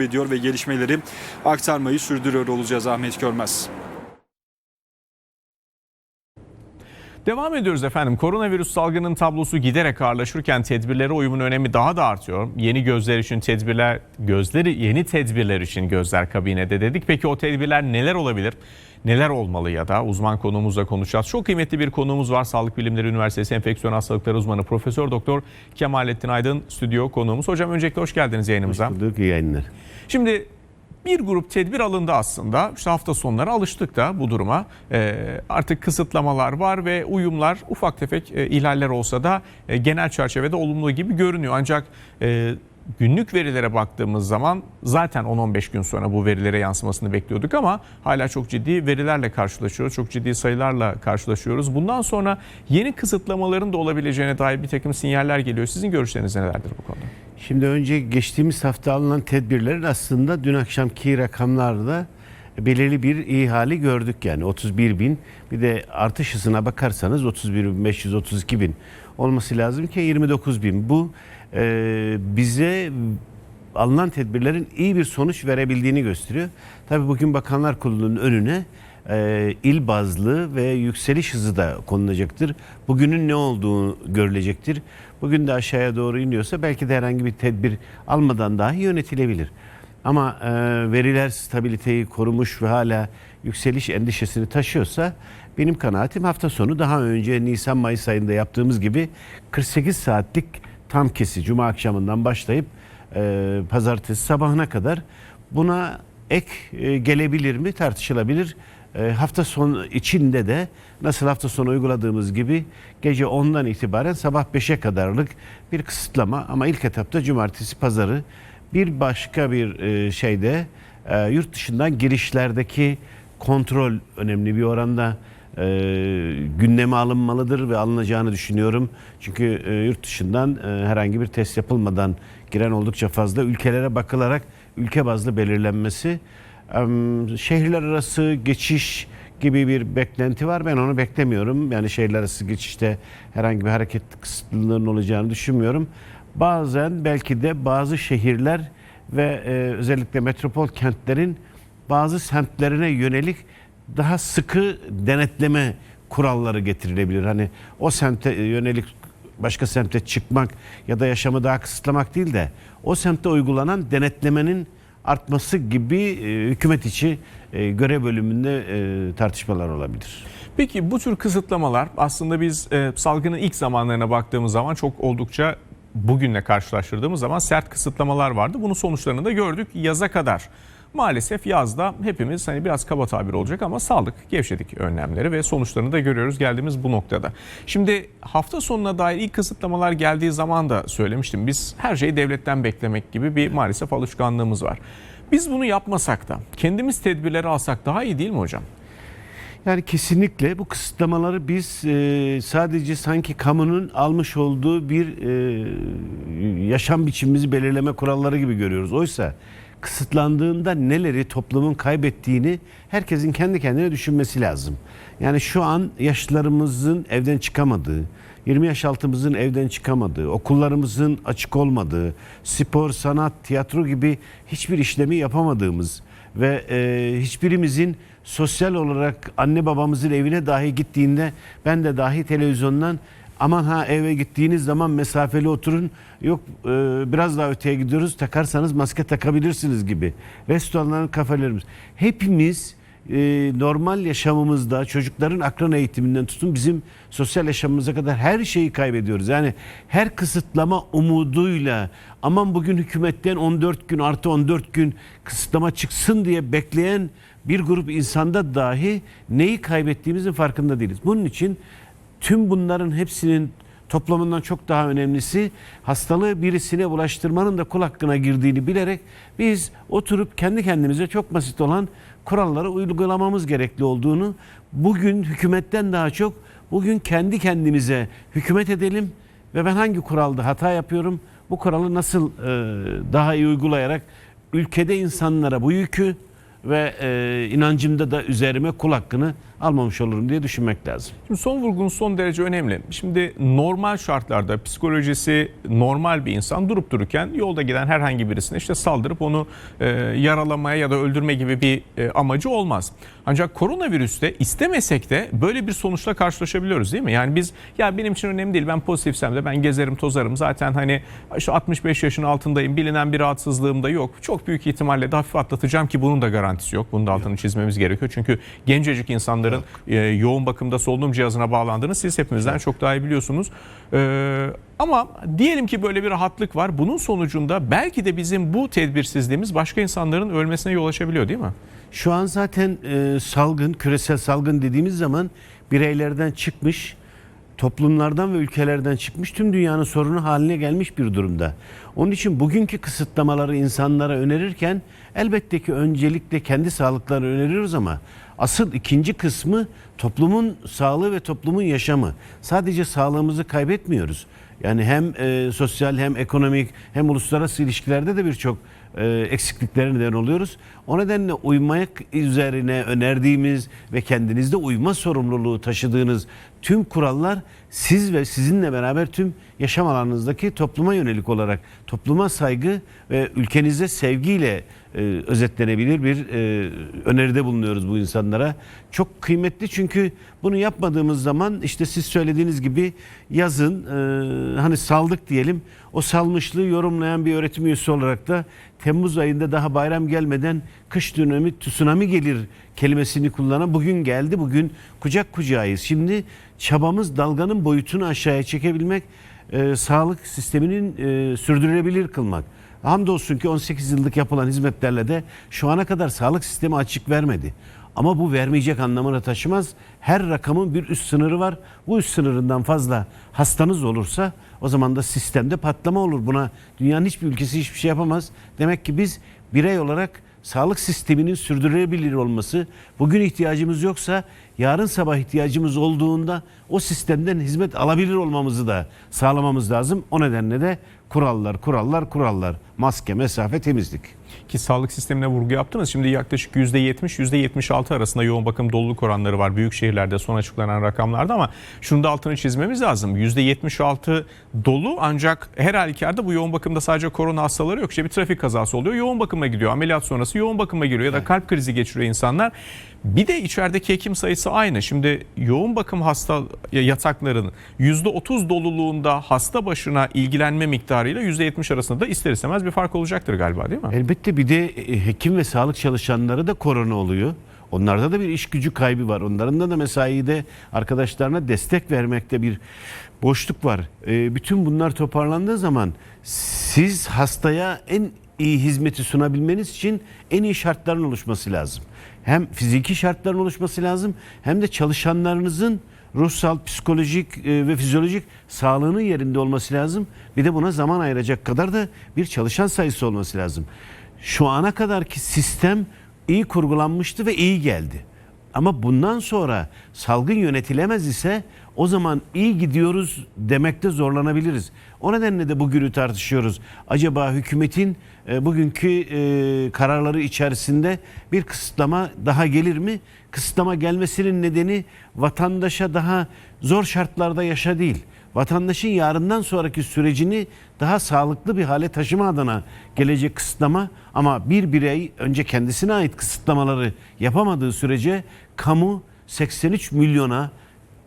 ediyor ve gelişmeleri aktarmayı sürdürüyor olacağız Ahmet Görmez. Devam ediyoruz efendim. Koronavirüs salgının tablosu giderek ağırlaşırken tedbirlere uyumun önemi daha da artıyor. Yeni gözler için tedbirler, gözleri yeni tedbirler için gözler kabinede dedik. Peki o tedbirler neler olabilir? Neler olmalı ya da uzman konuğumuzla konuşacağız. Çok kıymetli bir konuğumuz var. Sağlık Bilimleri Üniversitesi Enfeksiyon Hastalıkları uzmanı Profesör Doktor Kemalettin Aydın stüdyo konuğumuz. Hocam öncelikle hoş geldiniz yayınımıza. Hoş bulduk, iyi yayınlar. Şimdi bir grup tedbir alındı aslında. İşte hafta sonları alıştık da bu duruma. Ee, artık kısıtlamalar var ve uyumlar ufak tefek e, ihlaller olsa da e, genel çerçevede olumlu gibi görünüyor. Ancak e, günlük verilere baktığımız zaman zaten 10-15 gün sonra bu verilere yansımasını bekliyorduk ama hala çok ciddi verilerle karşılaşıyoruz. Çok ciddi sayılarla karşılaşıyoruz. Bundan sonra yeni kısıtlamaların da olabileceğine dair bir takım sinyaller geliyor. Sizin görüşleriniz nelerdir bu konuda? Şimdi önce geçtiğimiz hafta alınan tedbirlerin aslında dün akşamki rakamlarda belirli bir iyi hali gördük yani 31 bin bir de artış hızına bakarsanız 31 bin 532 bin olması lazım ki 29 bin bu e, bize alınan tedbirlerin iyi bir sonuç verebildiğini gösteriyor. Tabii bugün Bakanlar Kurulu'nun önüne e, il bazlı ve yükseliş hızı da konulacaktır. Bugünün ne olduğu görülecektir. Bugün de aşağıya doğru iniyorsa belki de herhangi bir tedbir almadan dahi yönetilebilir. Ama e, veriler stabiliteyi korumuş ve hala yükseliş endişesini taşıyorsa benim kanaatim hafta sonu daha önce Nisan-Mayıs ayında yaptığımız gibi 48 saatlik tam kesi Cuma akşamından başlayıp e, pazartesi sabahına kadar buna ek e, gelebilir mi tartışılabilir. E, hafta sonu içinde de nasıl hafta sonu uyguladığımız gibi gece 10'dan itibaren sabah 5'e kadarlık bir kısıtlama ama ilk etapta cumartesi pazarı bir başka bir e, şeyde yurt dışından girişlerdeki kontrol önemli bir oranda e, gündeme alınmalıdır ve alınacağını düşünüyorum. Çünkü e, yurt dışından e, herhangi bir test yapılmadan giren oldukça fazla ülkelere bakılarak ülke bazlı belirlenmesi şehirler arası geçiş gibi bir beklenti var. Ben onu beklemiyorum. Yani şehirler arası geçişte herhangi bir hareket kısıtlılığının olacağını düşünmüyorum. Bazen belki de bazı şehirler ve e, özellikle metropol kentlerin bazı semtlerine yönelik daha sıkı denetleme kuralları getirilebilir. Hani o semte yönelik başka semte çıkmak ya da yaşamı daha kısıtlamak değil de o semtte uygulanan denetlemenin artması gibi e, hükümet içi e, görev bölümünde e, tartışmalar olabilir. Peki bu tür kısıtlamalar aslında biz salgının ilk zamanlarına baktığımız zaman çok oldukça bugünle karşılaştırdığımız zaman sert kısıtlamalar vardı. Bunun sonuçlarını da gördük yaza kadar. Maalesef yazda hepimiz hani biraz kaba tabir olacak ama saldık, gevşedik önlemleri ve sonuçlarını da görüyoruz geldiğimiz bu noktada. Şimdi hafta sonuna dair ilk kısıtlamalar geldiği zaman da söylemiştim. Biz her şeyi devletten beklemek gibi bir maalesef alışkanlığımız var. Biz bunu yapmasak da kendimiz tedbirleri alsak daha iyi değil mi hocam? Yani kesinlikle bu kısıtlamaları biz e, sadece sanki kamunun almış olduğu bir e, yaşam biçimimizi belirleme kuralları gibi görüyoruz. Oysa kısıtlandığında neleri toplumun kaybettiğini herkesin kendi kendine düşünmesi lazım. Yani şu an yaşlılarımızın evden çıkamadığı, 20 yaş altımızın evden çıkamadığı, okullarımızın açık olmadığı, spor, sanat, tiyatro gibi hiçbir işlemi yapamadığımız ve e, hiçbirimizin sosyal olarak anne babamızın evine dahi gittiğinde ben de dahi televizyondan aman ha eve gittiğiniz zaman mesafeli oturun yok e, biraz daha öteye gidiyoruz takarsanız maske takabilirsiniz gibi restoranların kafelerimiz hepimiz e, normal yaşamımızda çocukların akran eğitiminden tutun bizim sosyal yaşamımıza kadar her şeyi kaybediyoruz. Yani her kısıtlama umuduyla aman bugün hükümetten 14 gün artı 14 gün kısıtlama çıksın diye bekleyen bir grup insanda dahi neyi kaybettiğimizin farkında değiliz. Bunun için tüm bunların hepsinin toplamından çok daha önemlisi hastalığı birisine bulaştırmanın da kul hakkına girdiğini bilerek biz oturup kendi kendimize çok basit olan kuralları uygulamamız gerekli olduğunu bugün hükümetten daha çok bugün kendi kendimize hükümet edelim ve ben hangi kuralda hata yapıyorum bu kuralı nasıl e, daha iyi uygulayarak ülkede insanlara bu yükü ve e, inancımda da üzerime kul hakkını almamış olurum diye düşünmek lazım. Şimdi son vurgunuz son derece önemli. Şimdi normal şartlarda psikolojisi normal bir insan durup dururken yolda giden herhangi birisine işte saldırıp onu e, yaralamaya ya da öldürme gibi bir e, amacı olmaz. Ancak koronavirüste istemesek de böyle bir sonuçla karşılaşabiliyoruz değil mi? Yani biz ya benim için önemli değil ben pozitifsem de ben gezerim tozarım zaten hani işte 65 yaşın altındayım bilinen bir rahatsızlığım da yok. Çok büyük ihtimalle de hafif atlatacağım ki bunun da garantisi yok. Bunun da altını çizmemiz gerekiyor. Çünkü gencecik insanların e, yoğun bakımda solunum cihazına bağlandığını siz hepimizden çok daha iyi biliyorsunuz. E, ama diyelim ki böyle bir rahatlık var. Bunun sonucunda belki de bizim bu tedbirsizliğimiz başka insanların ölmesine yol açabiliyor değil mi? Şu an zaten e, salgın, küresel salgın dediğimiz zaman bireylerden çıkmış, toplumlardan ve ülkelerden çıkmış tüm dünyanın sorunu haline gelmiş bir durumda. Onun için bugünkü kısıtlamaları insanlara önerirken elbette ki öncelikle kendi sağlıklarını öneriyoruz ama asıl ikinci kısmı toplumun sağlığı ve toplumun yaşamı. Sadece sağlığımızı kaybetmiyoruz. Yani hem e, sosyal hem ekonomik hem uluslararası ilişkilerde de birçok eksikliklere neden oluyoruz. O nedenle uymak üzerine önerdiğimiz ve kendinizde uyma sorumluluğu taşıdığınız tüm kurallar siz ve sizinle beraber tüm yaşam alanınızdaki topluma yönelik olarak topluma saygı ve ülkenize sevgiyle e, özetlenebilir bir e, öneride bulunuyoruz bu insanlara. Çok kıymetli çünkü bunu yapmadığımız zaman işte siz söylediğiniz gibi yazın e, hani saldık diyelim o salmışlığı yorumlayan bir öğretim üyesi olarak da Temmuz ayında daha bayram gelmeden kış dönemi tsunami gelir kelimesini kullanan bugün geldi bugün kucak kucağıyız. Şimdi çabamız dalganın boyutunu aşağıya çekebilmek e, sağlık sisteminin e, sürdürülebilir kılmak. Hamdolsun ki 18 yıllık yapılan hizmetlerle de şu ana kadar sağlık sistemi açık vermedi. Ama bu vermeyecek anlamına taşımaz. Her rakamın bir üst sınırı var. Bu üst sınırından fazla hastanız olursa o zaman da sistemde patlama olur. Buna dünyanın hiçbir ülkesi hiçbir şey yapamaz. Demek ki biz birey olarak sağlık sisteminin sürdürülebilir olması, bugün ihtiyacımız yoksa yarın sabah ihtiyacımız olduğunda o sistemden hizmet alabilir olmamızı da sağlamamız lazım. O nedenle de kurallar, kurallar, kurallar. Maske, mesafe, temizlik. Ki sağlık sistemine vurgu yaptınız. Şimdi yaklaşık %70 %76 arasında yoğun bakım doluluk oranları var büyük şehirlerde son açıklanan rakamlarda ama şunu da altını çizmemiz lazım. %76 dolu ancak her halükarda bu yoğun bakımda sadece korona hastaları yok. İşte bir trafik kazası oluyor yoğun bakıma gidiyor. Ameliyat sonrası yoğun bakıma giriyor ya da kalp krizi geçiriyor insanlar. Bir de içerideki hekim sayısı aynı. Şimdi yoğun bakım hasta yataklarının %30 doluluğunda hasta başına ilgilenme miktarıyla %70 arasında da ister istemez bir fark olacaktır galiba değil mi? Elbette bir de e, hekim ve sağlık çalışanları da korona oluyor. Onlarda da bir iş gücü kaybı var. Onların da, da mesaide arkadaşlarına destek vermekte bir boşluk var. E, bütün bunlar toparlandığı zaman siz hastaya en iyi hizmeti sunabilmeniz için en iyi şartların oluşması lazım. Hem fiziki şartların oluşması lazım hem de çalışanlarınızın ruhsal, psikolojik e, ve fizyolojik sağlığının yerinde olması lazım. Bir de buna zaman ayıracak kadar da bir çalışan sayısı olması lazım. Şu ana kadarki sistem iyi kurgulanmıştı ve iyi geldi. Ama bundan sonra salgın yönetilemez ise o zaman iyi gidiyoruz demekte zorlanabiliriz. O nedenle de bugünü tartışıyoruz. Acaba hükümetin e, bugünkü e, kararları içerisinde bir kısıtlama daha gelir mi? Kısıtlama gelmesinin nedeni vatandaşa daha zor şartlarda yaşa değil. Vatandaşın yarından sonraki sürecini daha sağlıklı bir hale taşıma adına gelecek kısıtlama ama bir birey önce kendisine ait kısıtlamaları yapamadığı sürece kamu 83 milyona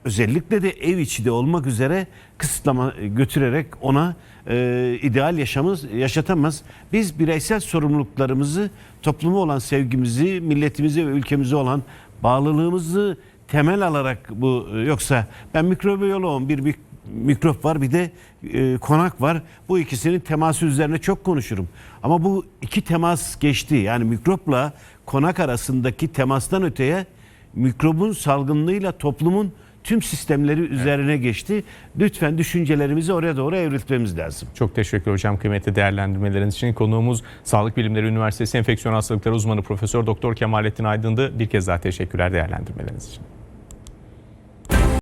özellikle de ev içi de olmak üzere kısıtlama götürerek ona e, ideal yaşamı yaşatamaz. Biz bireysel sorumluluklarımızı, topluma olan sevgimizi, milletimize ve ülkemize olan bağlılığımızı temel alarak bu yoksa ben mikrobiyoloğum bir mikrop var bir de e, konak var. Bu ikisinin teması üzerine çok konuşurum. Ama bu iki temas geçti. Yani mikropla konak arasındaki temastan öteye mikrobun salgınlığıyla toplumun tüm sistemleri üzerine geçti. Lütfen düşüncelerimizi oraya doğru evriltmemiz lazım. Çok teşekkür hocam kıymetli değerlendirmeleriniz için. Konuğumuz Sağlık Bilimleri Üniversitesi Enfeksiyon Hastalıkları Uzmanı Profesör Doktor Kemalettin Aydın'dı. Bir kez daha teşekkürler değerlendirmeleriniz için.